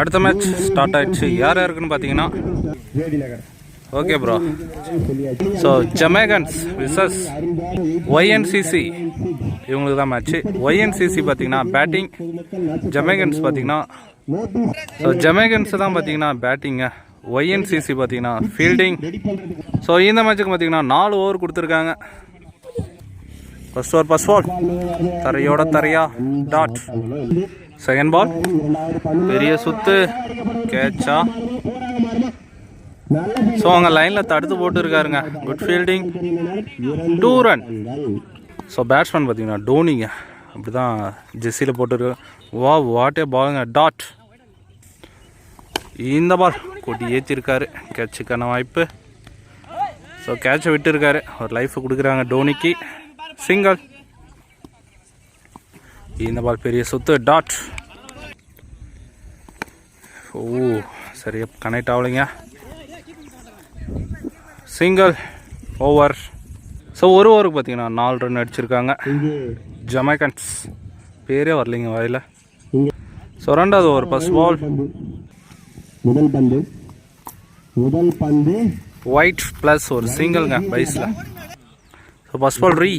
அடுத்த match start ஆயிடுச்சு. யார் யாருக்குன்னு பார்த்தீங்கன்னா? Okay bro so Jamaicans versus YNCC இவங்களுக்கு தான் மேட்ச்சு ஒய்என்சிசி பார்த்தீங்கன்னா பேட்டிங் ஜமேகன்ஸ் பார்த்தீங்கன்னா ஸோ ஜமேகன்ஸ் தான் பார்த்தீங்கன்னா பேட்டிங்க ஒய்என்சிசி பார்த்தீங்கன்னா ஃபீல்டிங் ஸோ இந்த மேட்ச்சுக்கு பார்த்தீங்கன்னா நாலு ஓவர் கொடுத்துருக்காங்க. ஃபர்ஸ்ட் ஓவர் ஃபர்ஸ்ட் பால் தரையோட தரையா டாட் செகண்ட் பால் பெரிய சுத்து. கேட்சா ஸோ அவங்க லைனில் தடுத்து போட்டுருக்காருங்க. Good fielding two run so batsman பார்த்தீங்கன்னா டோனிங்க அப்படி தான் ஜெஸ்ஸியில் போட்டுருக்கு வா வாட்டே பாலுங்க டாட் இந்த பால் கொட்டி ஏற்றிருக்காரு கேட்சுக்கான வாய்ப்பு. ஸோ கேட்சை விட்டுருக்காரு. ஒரு லைஃப் கொடுக்குறாங்க டோனிக்கு சிங்கிள் இந்த பால் பெரிய சுத்து. டாட் ஓ சரியா கனெக்ட் ஆகலைங்க. சிங்கிள் ஓவர் ஸோ ஒரு ஓவருக்கு பார்த்தீங்கன்னா நாலு ரன் அடிச்சிருக்காங்க. ஜமைக்கன்ஸ் பேரே வரலைங்க வாயில். ஸோ ரெண்டாவது ஓவர் ஃபர்ஸ்ட் பால் முதல் பந்து. முதல் பந்து. ஒயிட் ப்ளஸ் ஒரு சிங்கிள்ங்க பைஸில் so first ball re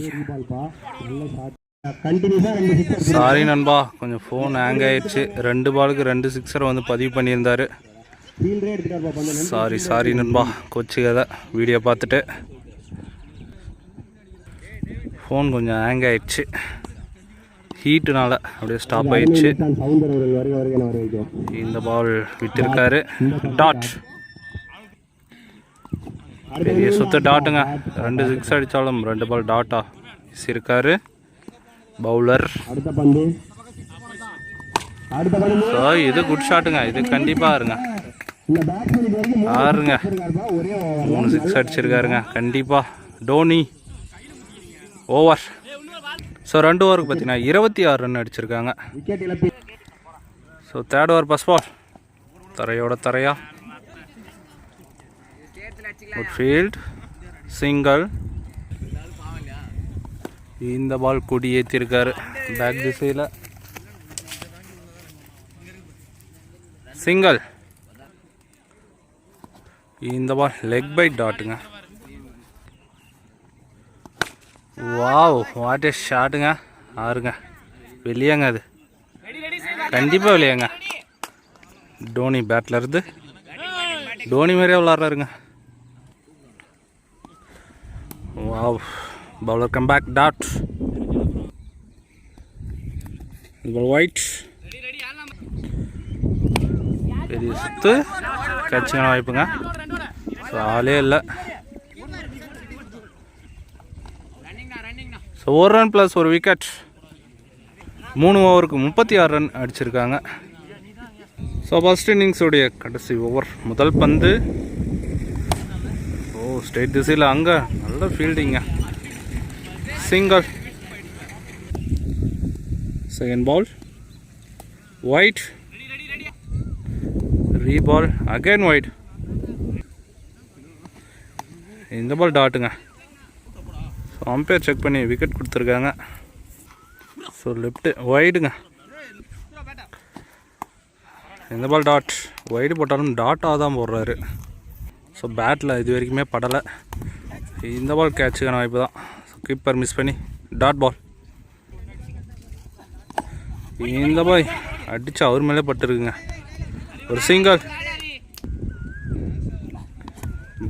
sorry நண்பா கொஞ்சம் ஃபோன் ஹேங் ஆயிடுச்சு. ரெண்டு பாலுக்கு ரெண்டு சிக்ஸர் வந்து பதிவு பண்ணியிருந்தாரு. சாரி சாரி நண்பா கொச்சிக்கதை வீடியோ பார்த்துட்டு. ஃபோன் கொஞ்சம் ஹேங் ஆயிடுச்சு. ஹீட்டுனால அப்படியே ஸ்டாப் ஆயிடுச்சு. இந்த பால் விட்டிருக்காரு. டாட் பெரிய சுத்த டாட்டுங்க ரெண்டு சிக்ஸ் அடித்தாலும் ரெண்டு பால் டாட்டா வீசியிருக்காரு. பவுலர் அடுத்த பந்து. அடுத்த பந்து. ஸோ இது குட் ஷாட்டுங்க இது கண்டிப்பாக இருங்க ஆறுங்க. மூணு சிக்ஸ் அடிச்சிருக்காருங்க. கண்டிப்பாக டோனி. ஓவர் ஸோ ரெண்டு ஓவருக்கு பார்த்தீங்கன்னா இருபத்தி ஆறு ரன் அடிச்சிருக்காங்க. So third over first ball தரையோட தரையா. ஃபீல்ட் சிங்கிள் இந்த பால் கொடி ஏற்றிருக்காரு பேக் திசையில். சிங்கிள் இந்த பால் லெக் பை டாட்டுங்க வாவ் வாட் எ ஷாட்டுங்க ஆறுங்க. வெளியேங்க அது. கண்டிப்பாக வெளியேங்க. டோனி பேட்டில் இருந்து. டோனி மாதிரியே விளாட்றாருங்க. Wow bowler come back dot wide பெரிய சுத்து கேட்சிங்கான வாய்ப்புங்க ஸோ ஆளே இல்லை. ஸோ ஒரு ரன் ப்ளஸ் ஒரு விக்கெட் மூணு ஓவருக்கு முப்பத்தி ஆறு ரன் அடிச்சிருக்காங்க. ஸோ ஃபஸ்ட் இன்னிங்ஸோடைய கடைசி ஓவர் முதல் பந்து. ஓ ஸ்டேட் திசையில் அங்கே. நல்ல ஃபீல்டிங்க single second ball wide re ball again wide இந்த பால் டாட்டுங்க ஸோ அம்பையர் செக் பண்ணி விக்கெட் கொடுத்துருக்காங்க. ஸோ லெஃப்ட்டு ஒயிடுங்க இந்த பால் டாட் ஒயிடு போட்டாலும் டாட்டாக தான் போடுறாரு. ஸோ பேட்டில் இது வரைக்குமே படலை. இந்த பால் கேட்சுக்கான வாய்ப்பு தான். கீப்பர் மிஸ் பண்ணி. டாட் பால் இந்த பாய் அடித்து அவர் மேலே பட்டுருக்குங்க. ஒரு சிங்கிள்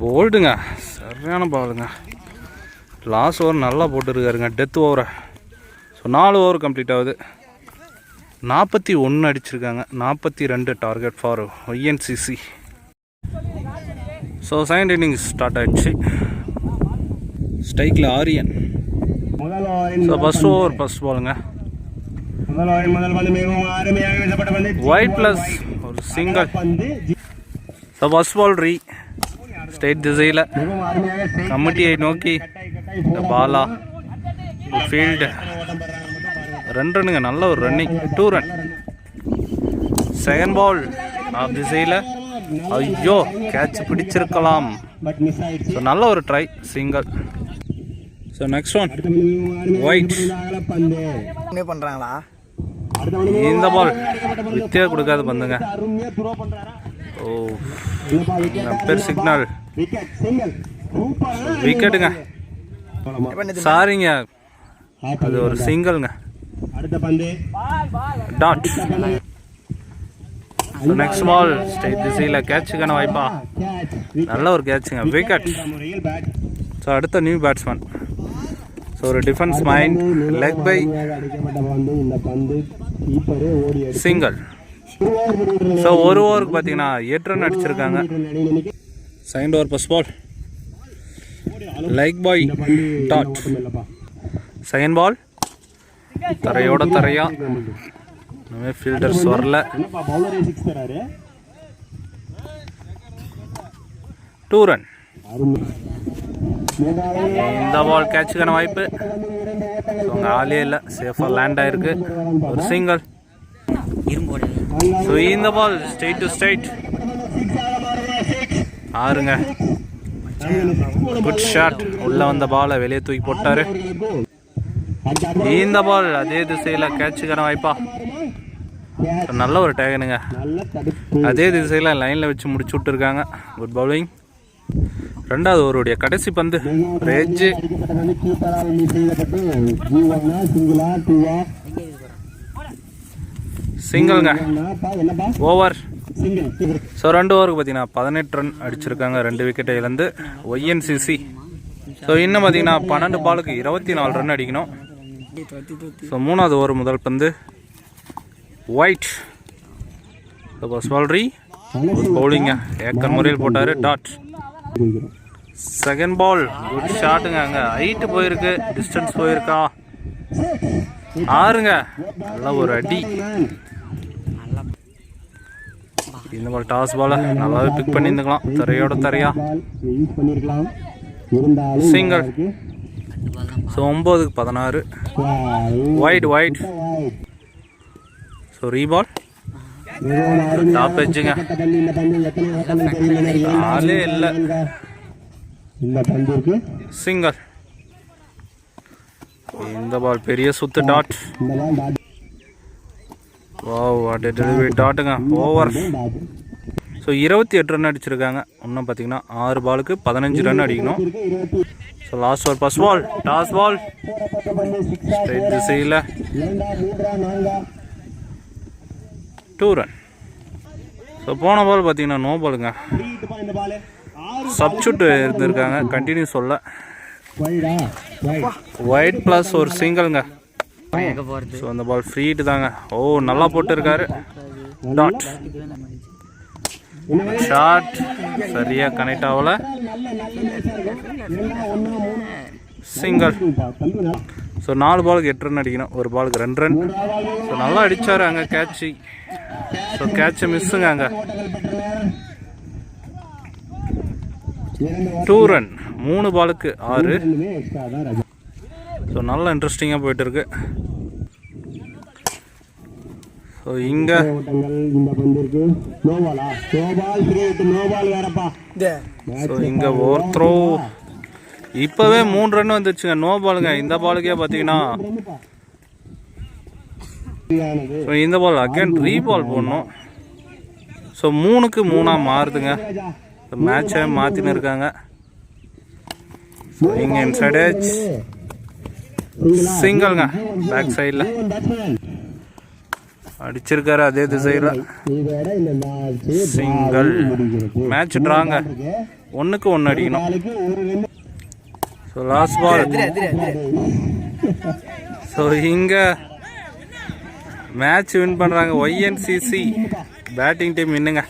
போல்டுங்க சரியான பாலுங்க லாஸ்ட் ஓவர் நல்லா போட்டுருக்காருங்க. டெத் ஓவரை ஸோ நாலு ஓவர் கம்ப்ளீட் ஆகுது. நாற்பத்தி ஒன்று அடிச்சிருக்காங்க. நாற்பத்தி ரெண்டு target for YNCC so second innings start ஆகிடுச்சு ஸ்ட்ரைக்கில் Aryan. So first over first பாலுங்க ஒயிட் ப்ளஸ் ஒரு single so first ball re state திசையில். கமிட்டியை நோக்கி இந்த பாலா ஃபீல்டு ரெண்டு ரன்னுங்க நல்ல ஒரு running two run second ball off திசையில். ஐயோ கேட்ச் பிடிச்சிருக்கலாம். ஸோ நல்ல ஒரு try single so next one அகலப்பந்து என்ன பண்ணுறாங்களா இந்த பால் வித்தியா கொடுக்காத பந்துங்க. ஓ நம்பர் சிக்னல் விக்கெட்டுங்க சாரிங்க அது ஒரு சிங்கிள்ங்க டாட் நெக்ஸ்ட் பால் ஸ்ட்ரைட் திசையில் கேட்சுக்கான வாய்ப்பா. நல்ல ஒரு கேட்சுங்க விக்கெட் ஸோ அடுத்த நியூ பேட்ஸ்மேன் ஸோ ஒரு டிஃபென்ஸ் மைண்ட் லெக் பை அடிக்கப்பட்ட பந்து இந்த பந்து கீப்பரே ஓடி சிங்கிள் ஸோ ஒரு ஓவருக்கு பார்த்தீங்கன்னா எட்டு ரன் அடிச்சிருக்காங்க. அடிச்சு second over first ball leg bye dot second ball தரையோட தரையா. இனிமேல் ஃபீல்டர்ஸ் வரல. டூ ரன் இந்த பால் கேட்சுக்கான வாய்ப்பு. அங்கே ஆளே இல்லை. சேஃபாக லேண்ட் ஆயிருக்கு. ஒரு சிங்கிள் ஸோ இந்த பால் ஸ்ட்ரெயிட் டு ஸ்ட்ரைட் ஆறுங்க. குட் ஷாட் உள்ள வந்த பாலை வெளியே தூக்கி போட்டாரு. இந்த பால் அதே திசையில் கேட்சுக்கான வாய்ப்பா. நல்ல ஒரு டேகனுங்க அதே திசையில் லைனில் வச்சு முடிச்சு விட்டுருக்காங்க. குட் பவுலிங் ரெண்டாவது ஓவருடைய கடைசி பந்து. ஒரு சிங்கிள்ங்க. ஓவர் ஸோ ரெண்டு ஓவருக்கு பார்த்தீங்கன்னா பதினெட்டு ரன் அடிச்சிருக்காங்க. ரெண்டு விக்கெட்டை இழந்து ஒய்என்சிசி ஸோ இன்னும் பார்த்தீங்கன்னா பன்னெண்டு பாலுக்கு இருபத்தி நாலு ரன் அடிக்கணும். ஸோ மூணாவது ஓவர் முதல் பந்து. ஒயிட் ஸ்வால்ரி பவுலிங்க ஏக்கர் முறையில் போட்டார். டாட் செகண்ட் பால் குட் ஷாட்டுங்க அங்கே. ஹைட்டு போயிருக்கு. டிஸ்டன்ஸ் போயிருக்கா. ஆறுங்க. நல்ல ஒரு அடி. இந்த பால் டாஸ் பாலை நல்லாவே பிக் பண்ணியிருந்துக்கலாம். தரையோட தரையா. சிங்கிள் ஸோ ஒம்போதுக்கு பதினாறு. Wide wide so reball top வச்சுங்க ஆளே இல்லை. இந்த பந்திற்கு சிங்கிள் இந்த பால் பெரிய சுத்து டாட் வாவ் அட் டெலிவரி டாட்டுங்க ஓவர் ஸோ இருபத்தி எட்டு ரன் அடிச்சிருக்காங்க. இன்னும் பார்த்தீங்கன்னா ஆறு பாலுக்கு பதினஞ்சு ரன் அடிக்கணும். So last over first ball toss ball straight திசையில். டூ ரன் ஸோ போன பால் பார்த்தீங்கன்னா நோ பாலுங்க ஃப்ரீட்டுப்பா இருந்திருக்காங்க. கண்டினியூ சொல்ல. ஒயிட் ப்ளஸ் ஒரு சிங்கிள்ங்க ஸோ அந்த பால் ஃப்ரீட்டு தாங்க. ஓ நல்லா போட்டிருக்காரு. டாட் ஷாட் சரியாக கனெக்ட் ஆகலை. சிங்கிள் ஸோ நாலு பாலுக்கு எட்டு ரன் அடிக்கணும். ஒரு பாலுக்கு ரெண்டு ரன் ஸோ நல்லா அடித்தார் அங்கே கேட்சு ஸோ கேட்சை மிஸ்ஸுங்க அங்கே. டூ ரன் மூணு பாலுக்கு ஆறு. ஸோ நல்லா இன்ட்ரெஸ்டிங்காக போயிட்டு இருக்கு ஸோ இங்கே ஸோ இங்கே ஒரு த்ரோ இப்போவே மூணு ரன் வந்துருச்சுங்க நோ பாலுங்க இந்த பாலுக்கே பார்த்தீங்கன்னா ஸோ இந்த பால் அகைன் ரீ பால் போடணும். ஸோ மூணுக்கு மூணாக மாறுதுங்க. மேட்சை மாற்றின்னு இருக்காங்க ஸோ இங்கே இன்சைட் ஏஜ் சிங்கிள்ங்க பேக் சைடில் அடிச்சிருக்காரு அதே திசையில். சிங்கிள் மேட்ச் ட்ராங்க ஒன்றுக்கு ஒன்று அடிக்கணும். நாளைக்கு ஒரு ரெண்டு ஸோ லாஸ்ட் பால் ஸோ இங்கே மேட்ச் வின் பண்ணுறாங்க ஒய்என்சிசி பேட்டிங் டீம் இன்னுங்க